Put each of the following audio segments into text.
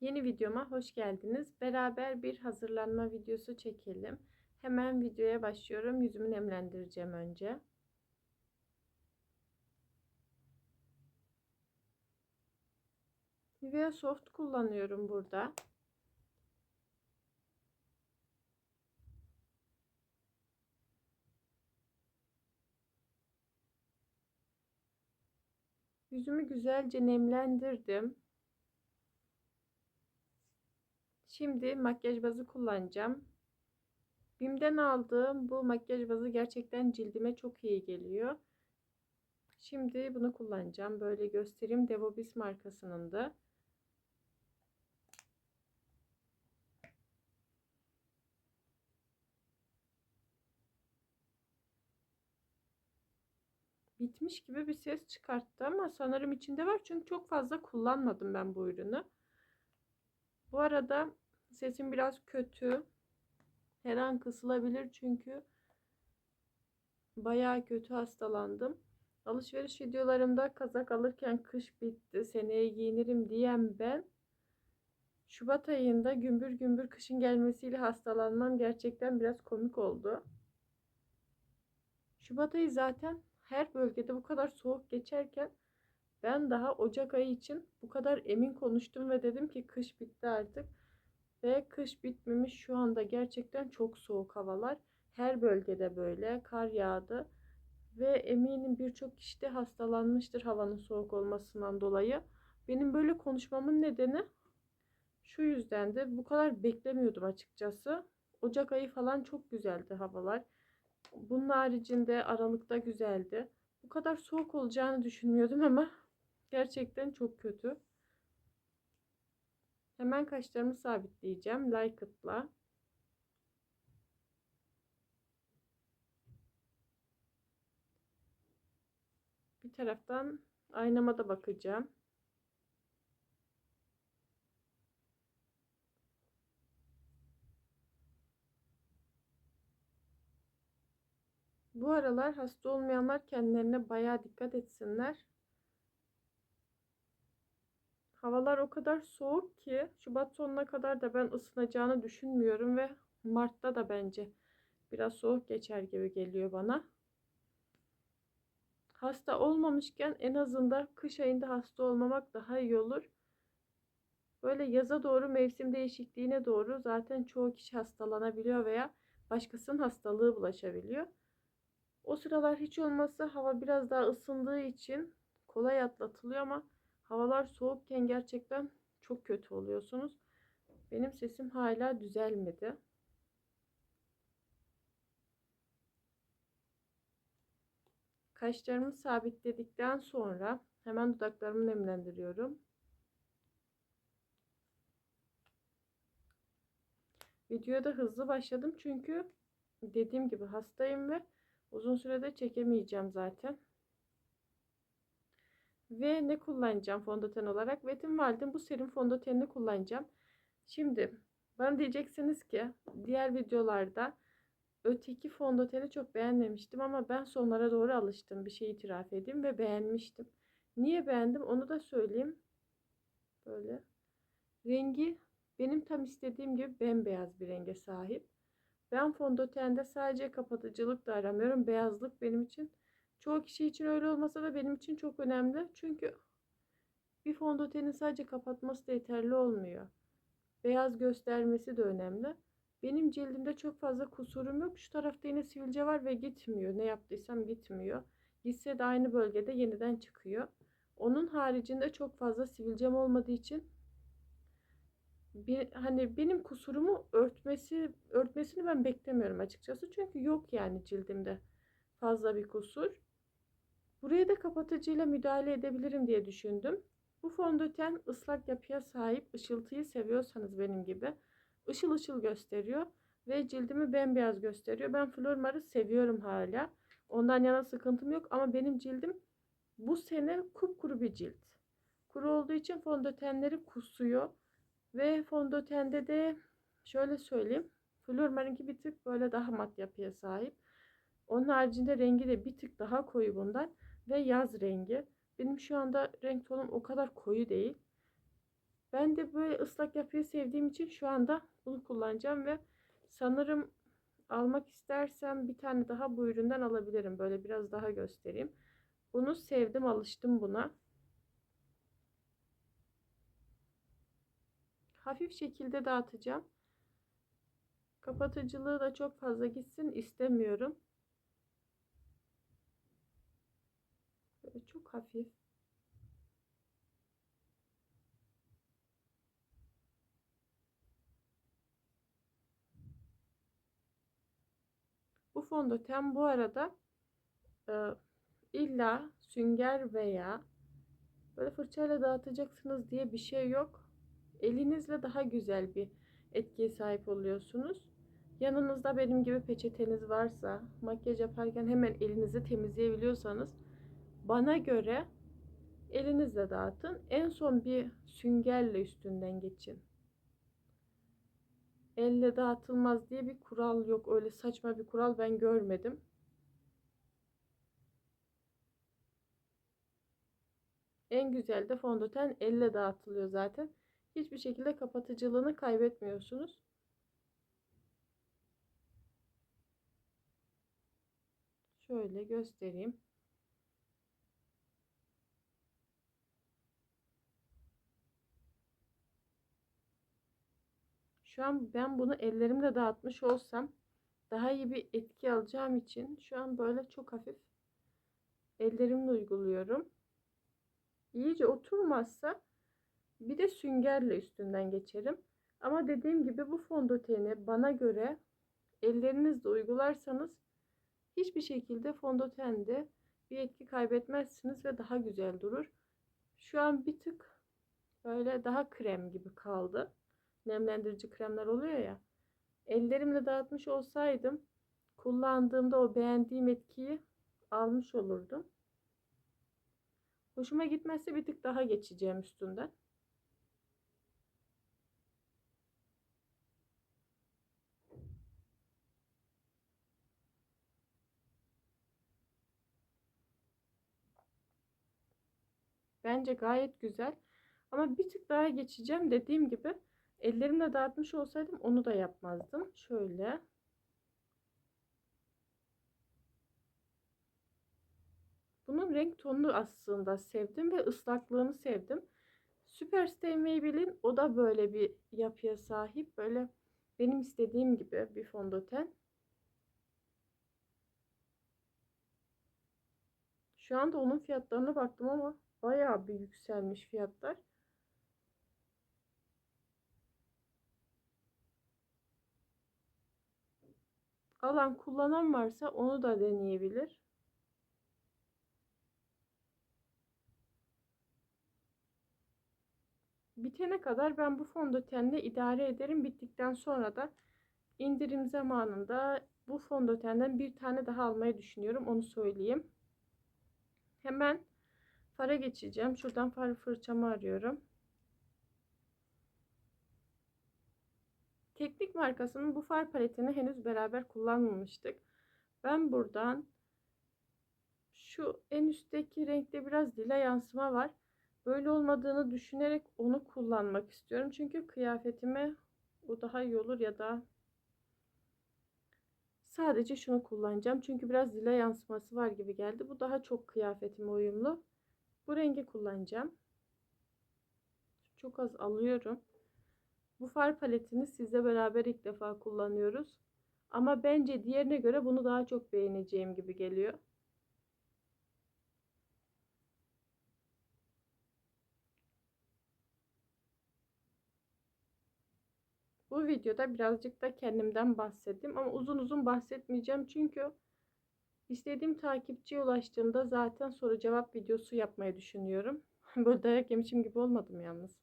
Yeni videoma hoş geldiniz. Beraber bir hazırlanma videosu çekelim. Hemen videoya başlıyorum. Yüzümü nemlendireceğim önce. Nivea Soft kullanıyorum burada. Yüzümü güzelce nemlendirdim. Şimdi makyaj bazı kullanacağım. Bim'den aldığım bu makyaj bazı gerçekten cildime çok iyi geliyor. Şimdi bunu kullanacağım. Böyle göstereyim. Devobis markasının da. bitmiş gibi bir ses çıkarttı ama sanırım içinde var. Çünkü çok fazla kullanmadım ben bu ürünü. Bu arada sesim biraz kötü. Her an kısılabilir çünkü bayağı kötü hastalandım. Alışveriş videolarımda kazak alırken kış bitti, seneye giyinirim diyen ben Şubat ayında gümbür gümbür kışın gelmesiyle hastalanmam gerçekten biraz komik oldu. Şubat ayı zaten her bölgede bu kadar soğuk geçerken ben daha Ocak ayı için bu kadar emin konuştum ve dedim ki kış bitti artık. Ve kış bitmemiş şu anda gerçekten çok soğuk havalar. Her bölgede böyle kar yağdı. Ve eminim birçok kişi de hastalanmıştır havanın soğuk olmasından dolayı. Benim böyle konuşmamın nedeni şu yüzden de bu kadar beklemiyordum açıkçası. Ocak ayı falan çok güzeldi havalar. Bunun haricinde Aralık'ta güzeldi. Bu kadar soğuk olacağını düşünmüyordum ama gerçekten çok kötü. Hemen kaşlarımı sabitleyeceğim. Likeit'la. Bir taraftan aynama da bakacağım. Bu aralar hasta olmayanlar kendilerine bayağı dikkat etsinler. Havalar o kadar soğuk ki Şubat sonuna kadar da ben ısınacağını düşünmüyorum ve Mart'ta da bence biraz soğuk geçer gibi geliyor bana. Hasta olmamışken en azından kış ayında hasta olmamak daha iyi olur. Böyle yaza doğru mevsim değişikliğine doğru zaten çoğu kişi hastalanabiliyor veya başkasının hastalığı bulaşabiliyor. O sıralar hiç olmazsa hava biraz daha ısındığı için kolay atlatılıyor ama havalar soğukken gerçekten çok kötü oluyorsunuz. Benim sesim hala düzelmedi. Kaşlarımı sabitledikten sonra hemen dudaklarımı nemlendiriyorum. Videoya da hızlı başladım çünkü dediğim gibi hastayım ve Uzun sürede çekemeyeceğim zaten. Ve ne kullanacağım fondöten olarak? Wet n Wild'in bu serum fondötenini kullanacağım. Şimdi bana diyeceksiniz ki diğer videolarda öteki fondöteni çok beğenmemiştim ama ben sonlara doğru alıştım. Bir şey itiraf edeyim ve beğenmiştim. Niye beğendim onu da söyleyeyim. Böyle. Rengi benim tam istediğim gibi bembeyaz bir renge sahip. Ben fondötende sadece kapatıcılık da aramıyorum. Beyazlık benim için çoğu kişi için öyle olmasa da benim için çok önemli. Çünkü bir fondötenin sadece kapatması da yeterli olmuyor. Beyaz göstermesi de önemli. Benim cildimde çok fazla kusurum yok. Şu tarafta yine sivilce var ve gitmiyor. Ne yaptıysam gitmiyor. Gitse de aynı bölgede yeniden çıkıyor. Onun haricinde çok fazla sivilcem olmadığı için bir, hani benim kusurumu örtmesi örtmesini ben beklemiyorum açıkçası. Çünkü yok yani cildimde fazla bir kusur. Buraya da kapatıcıyla müdahale edebilirim diye düşündüm. Bu fondöten ıslak yapıya sahip ışıltıyı seviyorsanız benim gibi ışıl ışıl gösteriyor ve cildimi bembeyaz gösteriyor. Ben Flormar'ı seviyorum hala. Ondan yana sıkıntım yok ama benim cildim bu sene kupkuru bir cilt. Kuru olduğu için fondötenleri kusuyor. Ve fondötende de şöyle söyleyeyim. Flormar'ınki bir tık böyle daha mat yapıya sahip. Onun haricinde rengi de bir tık daha koyu bundan. Ve yaz rengi. Benim şu anda renk tonum o kadar koyu değil. Ben de böyle ıslak yapıyı sevdiğim için şu anda bunu kullanacağım ve sanırım almak istersem bir tane daha bu üründen alabilirim. Böyle biraz daha göstereyim. Bunu sevdim, alıştım buna. Hafif şekilde dağıtacağım. Kapatıcılığı da çok fazla gitsin istemiyorum. Böyle hafif. Bu fondöten bu arada e, illa sünger veya böyle fırçayla dağıtacaksınız diye bir şey yok. Elinizle daha güzel bir etkiye sahip oluyorsunuz. Yanınızda benim gibi peçeteniz varsa, makyaj yaparken hemen elinizi temizleyebiliyorsanız bana göre elinizle dağıtın. En son bir süngerle üstünden geçin. Elle dağıtılmaz diye bir kural yok. Öyle saçma bir kural ben görmedim. En güzel de fondöten elle dağıtılıyor zaten. Hiçbir şekilde kapatıcılığını kaybetmiyorsunuz. Şöyle göstereyim. Şu an ben bunu ellerimle dağıtmış olsam daha iyi bir etki alacağım için şu an böyle çok hafif ellerimle uyguluyorum. İyice oturmazsa bir de süngerle üstünden geçerim. Ama dediğim gibi bu fondöteni bana göre ellerinizle uygularsanız hiçbir şekilde fondötende bir etki kaybetmezsiniz ve daha güzel durur. Şu an bir tık böyle daha krem gibi kaldı. Nemlendirici kremler oluyor ya. Ellerimle dağıtmış olsaydım kullandığımda o beğendiğim etkiyi almış olurdum. Hoşuma gitmezse bir tık daha geçeceğim üstünden. Bence gayet güzel. Ama bir tık daha geçeceğim. Dediğim gibi ellerimle dağıtmış olsaydım onu da yapmazdım. Şöyle. Bunun renk tonunu aslında sevdim ve ıslaklığını sevdim. Superstay Maybelline o da böyle bir yapıya sahip. Böyle benim istediğim gibi bir fondöten. Şu anda onun fiyatlarına baktım ama bayağı bir yükselmiş fiyatlar. Alan kullanan varsa onu da deneyebilir. Bitene kadar ben bu fondötenle idare ederim. Bittikten sonra da indirim zamanında bu fondötenden bir tane daha almayı düşünüyorum. Onu söyleyeyim. Hemen fara geçeceğim. Şuradan far fırçamı arıyorum. Teknik markasının bu far paletini henüz beraber kullanmamıştık. Ben buradan şu en üstteki renkte biraz lila yansıma var. Böyle olmadığını düşünerek onu kullanmak istiyorum. Çünkü kıyafetime o daha iyi olur ya da sadece şunu kullanacağım. Çünkü biraz lila yansıması var gibi geldi. Bu daha çok kıyafetime uyumlu. Bu rengi kullanacağım. Çok az alıyorum. Bu far paletini sizle beraber ilk defa kullanıyoruz. Ama bence diğerine göre bunu daha çok beğeneceğim gibi geliyor. Bu videoda birazcık da kendimden bahsettim ama uzun uzun bahsetmeyeceğim çünkü istediğim takipçiye ulaştığımda zaten soru cevap videosu yapmayı düşünüyorum. Böyle dayak yemişim gibi olmadım yalnız.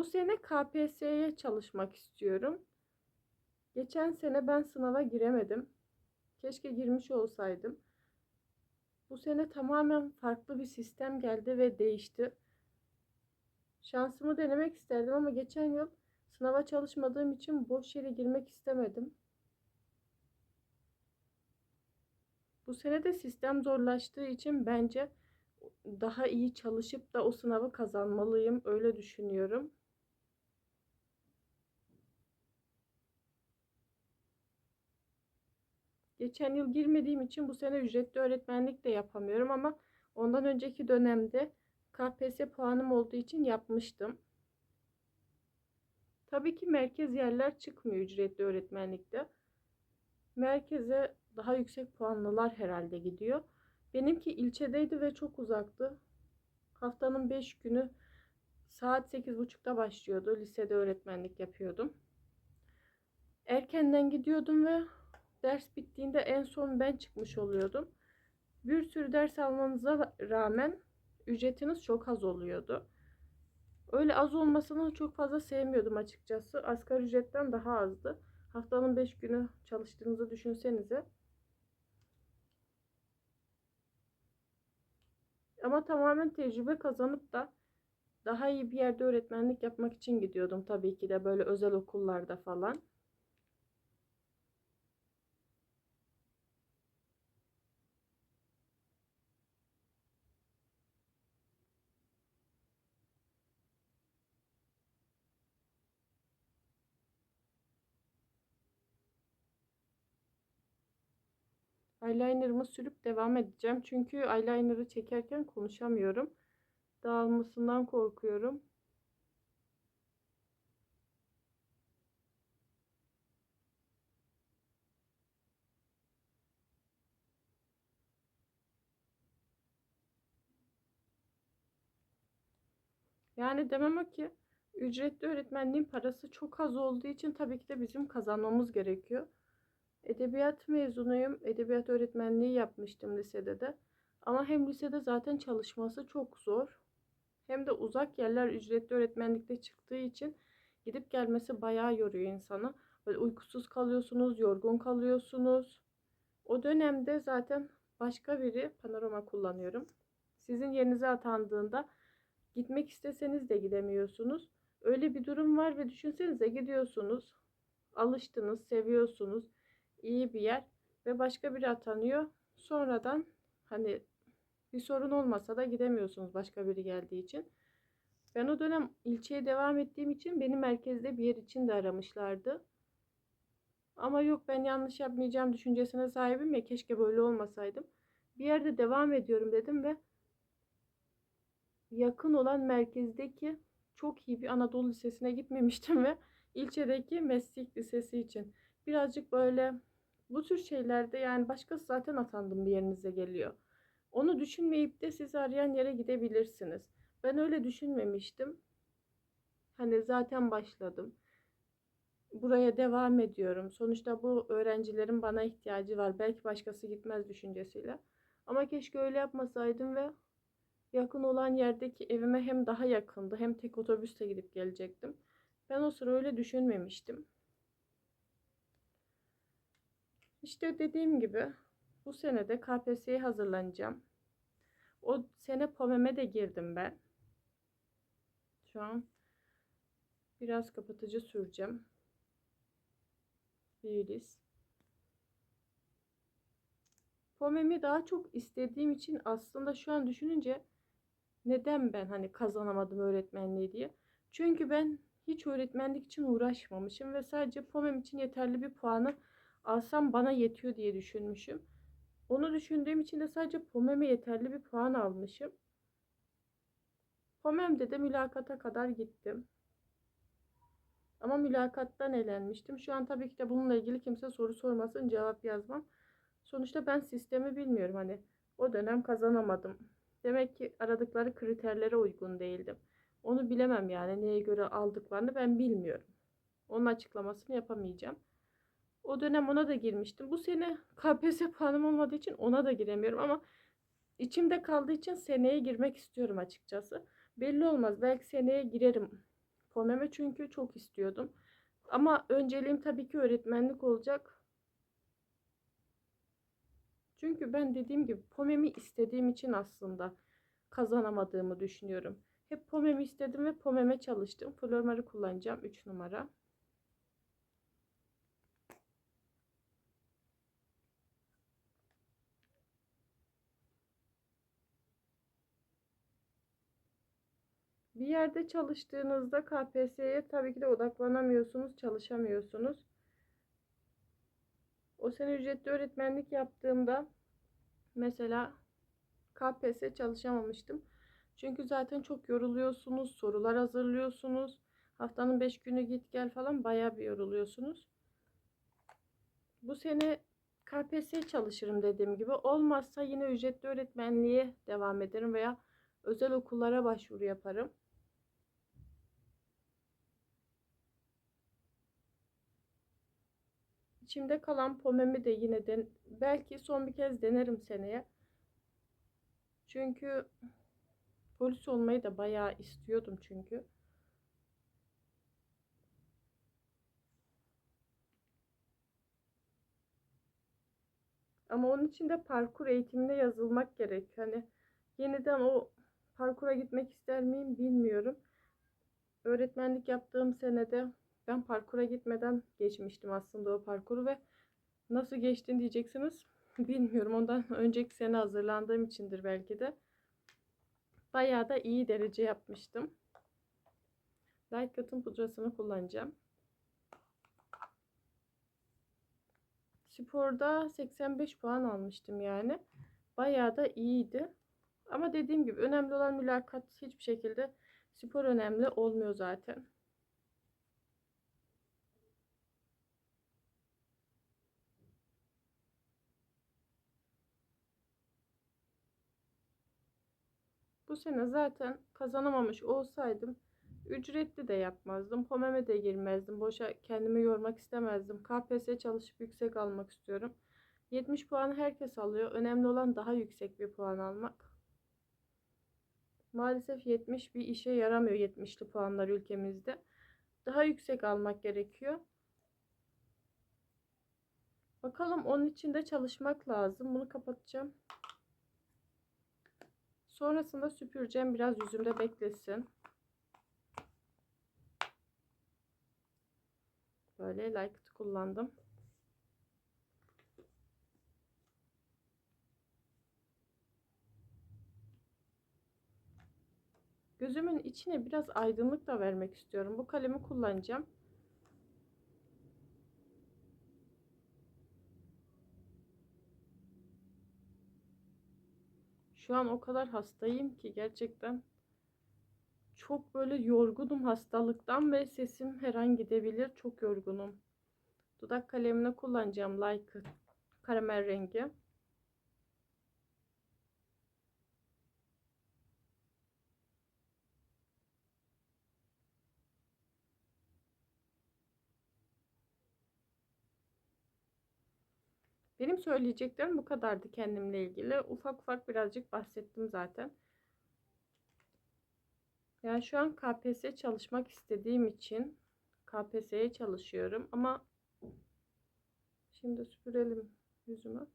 Bu sene KPSS'ye çalışmak istiyorum. Geçen sene ben sınava giremedim. Keşke girmiş olsaydım. Bu sene tamamen farklı bir sistem geldi ve değişti. Şansımı denemek isterdim ama geçen yıl sınava çalışmadığım için boş yere girmek istemedim. Bu sene de sistem zorlaştığı için bence daha iyi çalışıp da o sınavı kazanmalıyım. Öyle düşünüyorum. Geçen yıl girmediğim için bu sene ücretli öğretmenlik de yapamıyorum ama ondan önceki dönemde KPSS puanım olduğu için yapmıştım. Tabii ki merkez yerler çıkmıyor ücretli öğretmenlikte. Merkeze daha yüksek puanlılar herhalde gidiyor. Benimki ilçedeydi ve çok uzaktı. Haftanın 5 günü saat 8.30'da başlıyordu. Lisede öğretmenlik yapıyordum. Erkenden gidiyordum ve ders bittiğinde en son ben çıkmış oluyordum. Bir sürü ders almanıza rağmen ücretiniz çok az oluyordu. Öyle az olmasını çok fazla sevmiyordum açıkçası. Asgari ücretten daha azdı. Haftanın 5 günü çalıştığınızı düşünsenize. Ama tamamen tecrübe kazanıp da daha iyi bir yerde öğretmenlik yapmak için gidiyordum tabii ki de böyle özel okullarda falan. Eyeliner'ımı sürüp devam edeceğim. Çünkü eyeliner'ı çekerken konuşamıyorum. Dağılmasından korkuyorum. Yani demem o ki ücretli öğretmenliğin parası çok az olduğu için tabii ki de bizim kazanmamız gerekiyor. Edebiyat mezunuyum. Edebiyat öğretmenliği yapmıştım lisede de. Ama hem lisede zaten çalışması çok zor. Hem de uzak yerler ücretli öğretmenlikte çıktığı için gidip gelmesi bayağı yoruyor insanı. Böyle uykusuz kalıyorsunuz, yorgun kalıyorsunuz. O dönemde zaten başka biri panorama kullanıyorum. Sizin yerinize atandığında gitmek isteseniz de gidemiyorsunuz. Öyle bir durum var ve düşünsenize gidiyorsunuz. Alıştınız, seviyorsunuz iyi bir yer ve başka biri atanıyor. Sonradan hani bir sorun olmasa da gidemiyorsunuz başka biri geldiği için. Ben o dönem ilçeye devam ettiğim için beni merkezde bir yer için de aramışlardı. Ama yok ben yanlış yapmayacağım düşüncesine sahibim ya keşke böyle olmasaydım. Bir yerde devam ediyorum dedim ve yakın olan merkezdeki çok iyi bir Anadolu Lisesi'ne gitmemiştim ve ilçedeki meslek lisesi için birazcık böyle bu tür şeylerde yani başkası zaten atandım bir yerinize geliyor. Onu düşünmeyip de sizi arayan yere gidebilirsiniz. Ben öyle düşünmemiştim. Hani zaten başladım. Buraya devam ediyorum. Sonuçta bu öğrencilerin bana ihtiyacı var. Belki başkası gitmez düşüncesiyle. Ama keşke öyle yapmasaydım ve yakın olan yerdeki evime hem daha yakındı hem tek otobüste gidip gelecektim. Ben o sıra öyle düşünmemiştim. İşte dediğim gibi bu sene de KPSS'ye hazırlanacağım. O sene POMEM'e de girdim ben. Şu an biraz kapatıcı süreceğim. Iris. POMEM'i daha çok istediğim için aslında şu an düşününce neden ben hani kazanamadım öğretmenliği diye. Çünkü ben hiç öğretmenlik için uğraşmamışım ve sadece POMEM için yeterli bir puanı alsam bana yetiyor diye düşünmüşüm. Onu düşündüğüm için de sadece POMEM'e yeterli bir puan almışım. POMEM'de de mülakata kadar gittim. Ama mülakattan elenmiştim. Şu an tabii ki de bununla ilgili kimse soru sormasın cevap yazmam. Sonuçta ben sistemi bilmiyorum. Hani o dönem kazanamadım. Demek ki aradıkları kriterlere uygun değildim. Onu bilemem yani neye göre aldıklarını ben bilmiyorum. Onun açıklamasını yapamayacağım. O dönem ona da girmiştim. Bu sene KPSS puanım olmadığı için ona da giremiyorum ama içimde kaldığı için seneye girmek istiyorum açıkçası. Belli olmaz. Belki seneye girerim FOMEM'e çünkü çok istiyordum. Ama önceliğim tabii ki öğretmenlik olacak. Çünkü ben dediğim gibi POMEM'i istediğim için aslında kazanamadığımı düşünüyorum. Hep POMEM'i istedim ve POMEM'e çalıştım. Flormar'ı kullanacağım 3 numara. Bir yerde çalıştığınızda KPSS'ye tabii ki de odaklanamıyorsunuz, çalışamıyorsunuz. O sene ücretli öğretmenlik yaptığımda mesela KPSS çalışamamıştım. Çünkü zaten çok yoruluyorsunuz, sorular hazırlıyorsunuz. Haftanın 5 günü git gel falan bayağı bir yoruluyorsunuz. Bu sene KPSS çalışırım dediğim gibi. Olmazsa yine ücretli öğretmenliğe devam ederim veya özel okullara başvuru yaparım. İçimde kalan pomemi de yine den belki son bir kez denerim seneye. Çünkü polis olmayı da bayağı istiyordum çünkü. Ama onun için de parkur eğitimine yazılmak gerek. Hani yeniden o parkura gitmek ister miyim bilmiyorum. Öğretmenlik yaptığım senede ben parkura gitmeden geçmiştim aslında o parkuru ve nasıl geçtin diyeceksiniz. Bilmiyorum. Ondan önceki sene hazırlandığım içindir belki de. Bayağı da iyi derece yapmıştım. Light Cotton pudrasını kullanacağım. Sporda 85 puan almıştım yani. Bayağı da iyiydi. Ama dediğim gibi önemli olan mülakat hiçbir şekilde spor önemli olmuyor zaten. Bu sene zaten kazanamamış olsaydım ücretli de yapmazdım. POMEM'e de girmezdim. Boşa kendimi yormak istemezdim. KPSS çalışıp yüksek almak istiyorum. 70 puan herkes alıyor. Önemli olan daha yüksek bir puan almak. Maalesef 70 bir işe yaramıyor 70'li puanlar ülkemizde. Daha yüksek almak gerekiyor. Bakalım onun için de çalışmak lazım. Bunu kapatacağım. Sonrasında süpüreceğim. Biraz yüzümde beklesin. Böyle Like'ı kullandım. Gözümün içine biraz aydınlık da vermek istiyorum. Bu kalemi kullanacağım. Şu an o kadar hastayım ki gerçekten çok böyle yorgunum hastalıktan ve sesim her an gidebilir. Çok yorgunum. Dudak kalemini kullanacağım Like karamel rengi. Benim söyleyeceklerim bu kadardı kendimle ilgili. Ufak ufak birazcık bahsettim zaten. Yani şu an KPSS çalışmak istediğim için KPSS'ye çalışıyorum ama şimdi süpürelim yüzümü.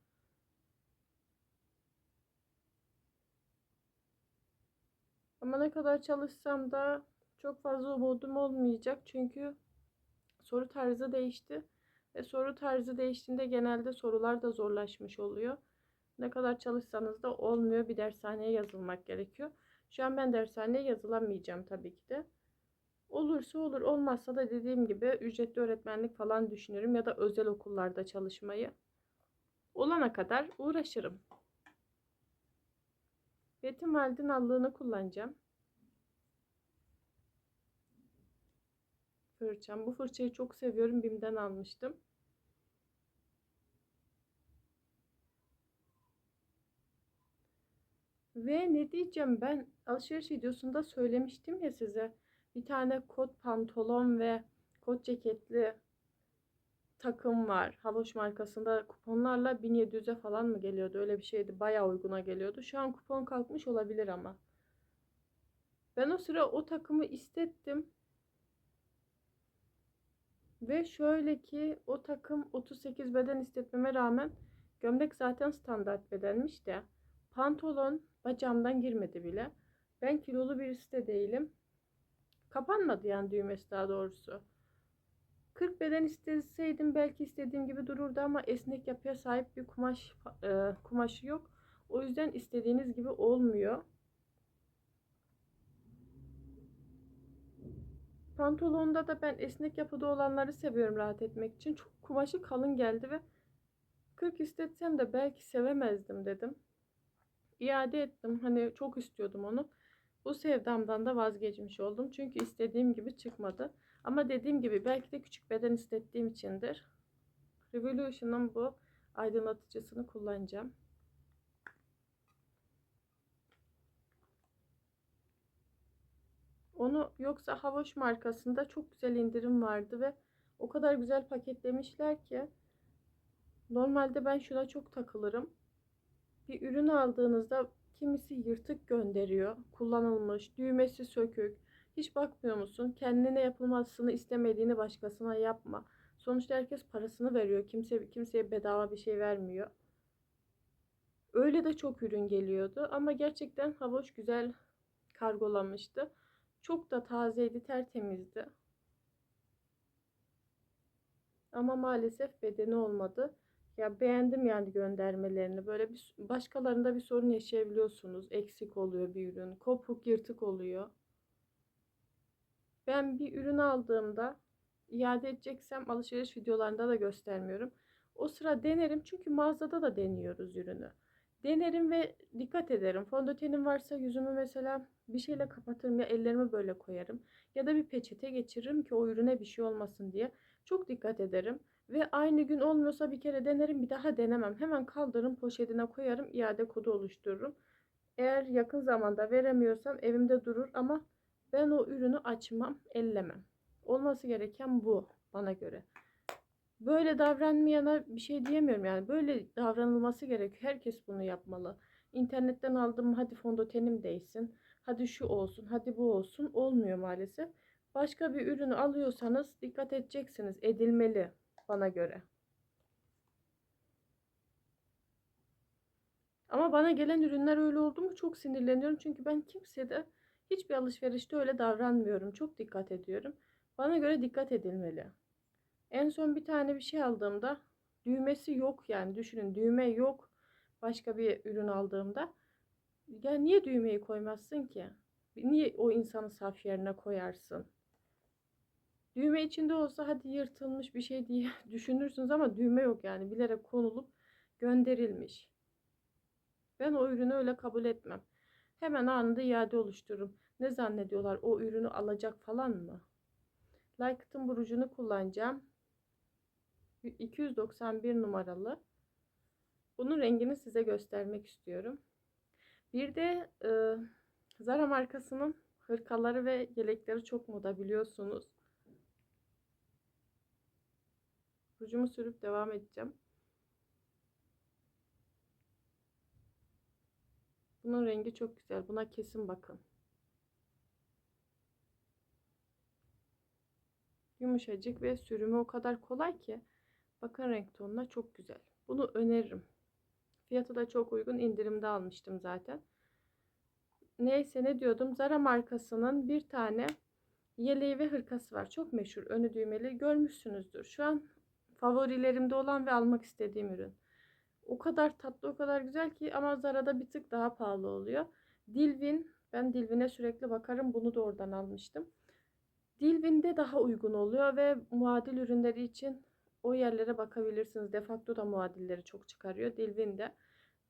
Ama ne kadar çalışsam da çok fazla umudum olmayacak çünkü soru tarzı değişti. Ve soru tarzı değiştiğinde genelde sorular da zorlaşmış oluyor. Ne kadar çalışsanız da olmuyor. Bir dershaneye yazılmak gerekiyor. Şu an ben dershaneye yazılamayacağım tabii ki de. Olursa olur, olmazsa da dediğim gibi ücretli öğretmenlik falan düşünürüm ya da özel okullarda çalışmayı. Olana kadar uğraşırım. Yetim halde nallığını kullanacağım. Fırçam. Bu fırçayı çok seviyorum. Bim'den almıştım. Ve ne diyeceğim ben alışveriş videosunda söylemiştim ya size. Bir tane kot pantolon ve kot ceketli takım var. Havoş markasında kuponlarla 1700'e falan mı geliyordu? Öyle bir şeydi. Bayağı uyguna geliyordu. Şu an kupon kalkmış olabilir ama. Ben o sıra o takımı istettim. Ve şöyle ki o takım 38 beden istetmeme rağmen gömlek zaten standart bedenmiş de pantolon bacağımdan girmedi bile. Ben kilolu birisi de değilim. Kapanmadı yani düğmesi daha doğrusu. 40 beden isteseydim belki istediğim gibi dururdu ama esnek yapıya sahip bir kumaş e, kumaşı yok. O yüzden istediğiniz gibi olmuyor. Pantolonda da ben esnek yapıda olanları seviyorum rahat etmek için. Çok kumaşı kalın geldi ve 40 istetsem de belki sevemezdim dedim. İade ettim. Hani çok istiyordum onu. Bu sevdamdan da vazgeçmiş oldum. Çünkü istediğim gibi çıkmadı. Ama dediğim gibi belki de küçük beden istettiğim içindir. Revolution'ın bu aydınlatıcısını kullanacağım. Onu yoksa Havoş markasında çok güzel indirim vardı ve o kadar güzel paketlemişler ki normalde ben şuna çok takılırım. Bir ürün aldığınızda kimisi yırtık gönderiyor, kullanılmış, düğmesi sökük. Hiç bakmıyor musun? Kendine yapılmasını istemediğini başkasına yapma. Sonuçta herkes parasını veriyor. Kimse kimseye bedava bir şey vermiyor. Öyle de çok ürün geliyordu ama gerçekten Havoş güzel kargolamıştı. Çok da tazeydi, tertemizdi. Ama maalesef bedeni olmadı. Ya beğendim yani göndermelerini. Böyle bir başkalarında bir sorun yaşayabiliyorsunuz. Eksik oluyor bir ürün. Kopuk, yırtık oluyor. Ben bir ürün aldığımda iade edeceksem alışveriş videolarında da göstermiyorum. O sıra denerim çünkü mağazada da deniyoruz ürünü. Denerim ve dikkat ederim. Fondötenim varsa yüzümü mesela bir şeyle kapatırım ya ellerimi böyle koyarım. Ya da bir peçete geçiririm ki o ürüne bir şey olmasın diye. Çok dikkat ederim. Ve aynı gün olmuyorsa bir kere denerim bir daha denemem. Hemen kaldırırım poşetine koyarım iade kodu oluştururum. Eğer yakın zamanda veremiyorsam evimde durur ama ben o ürünü açmam, ellemem. Olması gereken bu bana göre. Böyle davranmayana bir şey diyemiyorum yani. Böyle davranılması gerekiyor. Herkes bunu yapmalı. İnternetten aldım hadi fondötenim değsin. Hadi şu olsun, hadi bu olsun. Olmuyor maalesef. Başka bir ürünü alıyorsanız dikkat edeceksiniz. Edilmeli bana göre. Ama bana gelen ürünler öyle oldu mu çok sinirleniyorum. Çünkü ben kimsede hiçbir alışverişte öyle davranmıyorum. Çok dikkat ediyorum. Bana göre dikkat edilmeli. En son bir tane bir şey aldığımda düğmesi yok yani düşünün düğme yok. Başka bir ürün aldığımda ya niye düğmeyi koymazsın ki? Niye o insanı saf yerine koyarsın? Düğme içinde olsa hadi yırtılmış bir şey diye düşünürsünüz ama düğme yok yani bilerek konulup gönderilmiş. Ben o ürünü öyle kabul etmem. Hemen anında iade oluştururum. Ne zannediyorlar o ürünü alacak falan mı? Like'ın burucunu kullanacağım. 291 numaralı. Bunun rengini size göstermek istiyorum. Bir de e, Zara markasının hırkaları ve yelekleri çok moda biliyorsunuz. Rujumu sürüp devam edeceğim. Bunun rengi çok güzel. Buna kesin bakın. Yumuşacık ve sürümü o kadar kolay ki. Bakın renk tonuna çok güzel. Bunu öneririm. Fiyatı da çok uygun. indirimde almıştım zaten. Neyse ne diyordum. Zara markasının bir tane yeleği ve hırkası var. Çok meşhur. Önü düğmeli. Görmüşsünüzdür. Şu an favorilerimde olan ve almak istediğim ürün. O kadar tatlı, o kadar güzel ki ama Zara'da bir tık daha pahalı oluyor. Dilvin, ben Dilvin'e sürekli bakarım. Bunu da oradan almıştım. Dilvin'de daha uygun oluyor ve muadil ürünleri için o yerlere bakabilirsiniz. Defakto da muadilleri çok çıkarıyor. Dilvin'de.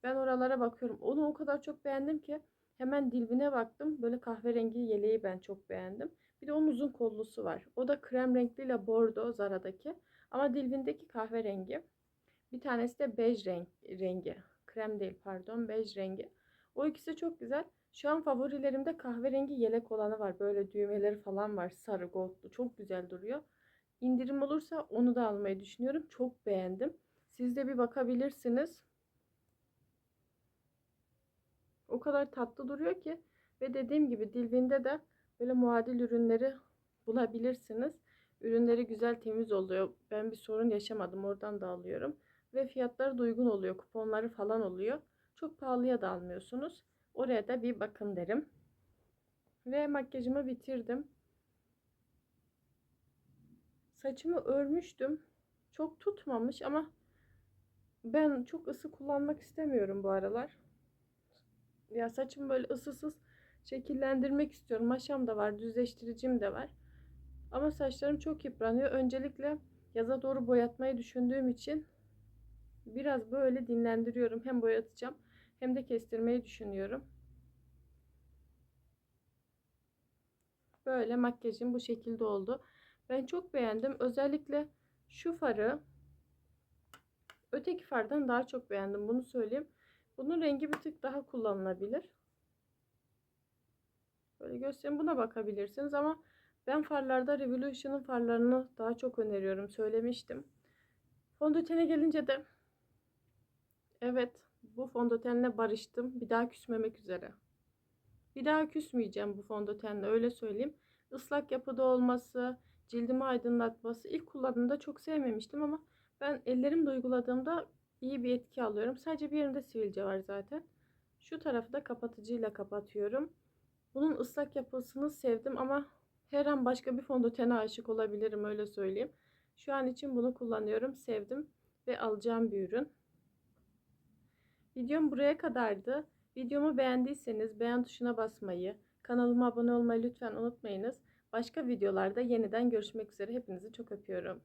Ben oralara bakıyorum. Onu o kadar çok beğendim ki hemen Dilvin'e baktım. Böyle kahverengi yeleği ben çok beğendim. Bir de onun uzun kollusu var. O da krem renkliyle bordo Zara'daki. Ama Dilvin'deki kahverengi. Bir tanesi de bej renk, rengi. Krem değil pardon bej rengi. O ikisi çok güzel. Şu an favorilerimde kahverengi yelek olanı var. Böyle düğmeleri falan var. Sarı goldlu. Çok güzel duruyor. İndirim olursa onu da almayı düşünüyorum. Çok beğendim. Siz de bir bakabilirsiniz. O kadar tatlı duruyor ki. Ve dediğim gibi Dilvin'de de böyle muadil ürünleri bulabilirsiniz. Ürünleri güzel temiz oluyor. Ben bir sorun yaşamadım. Oradan da alıyorum. Ve fiyatları da uygun oluyor. Kuponları falan oluyor. Çok pahalıya da almıyorsunuz. Oraya da bir bakın derim. Ve makyajımı bitirdim. Saçımı örmüştüm. Çok tutmamış ama ben çok ısı kullanmak istemiyorum bu aralar. Ya saçımı böyle ısısız şekillendirmek istiyorum. Maşam da var, düzleştiricim de var. Ama saçlarım çok yıpranıyor. Öncelikle yaza doğru boyatmayı düşündüğüm için biraz böyle dinlendiriyorum. Hem boyatacağım hem de kestirmeyi düşünüyorum. Böyle makyajım bu şekilde oldu. Ben çok beğendim. Özellikle şu farı öteki fardan daha çok beğendim. Bunu söyleyeyim. Bunun rengi bir tık daha kullanılabilir. Böyle göstereyim. Buna bakabilirsiniz ama ben farlarda Revolution'ın farlarını daha çok öneriyorum. Söylemiştim. Fondötene gelince de evet bu fondötenle barıştım. Bir daha küsmemek üzere. Bir daha küsmeyeceğim bu fondötenle öyle söyleyeyim. Islak yapıda olması, cildimi aydınlatması ilk kullandığımda çok sevmemiştim ama ben ellerimle uyguladığımda iyi bir etki alıyorum. Sadece bir yerimde sivilce var zaten. Şu tarafı da kapatıcıyla kapatıyorum. Bunun ıslak yapısını sevdim ama her an başka bir fondötene aşık olabilirim öyle söyleyeyim. Şu an için bunu kullanıyorum. Sevdim ve alacağım bir ürün. Videom buraya kadardı. Videomu beğendiyseniz beğen tuşuna basmayı, kanalıma abone olmayı lütfen unutmayınız. Başka videolarda yeniden görüşmek üzere. Hepinizi çok öpüyorum.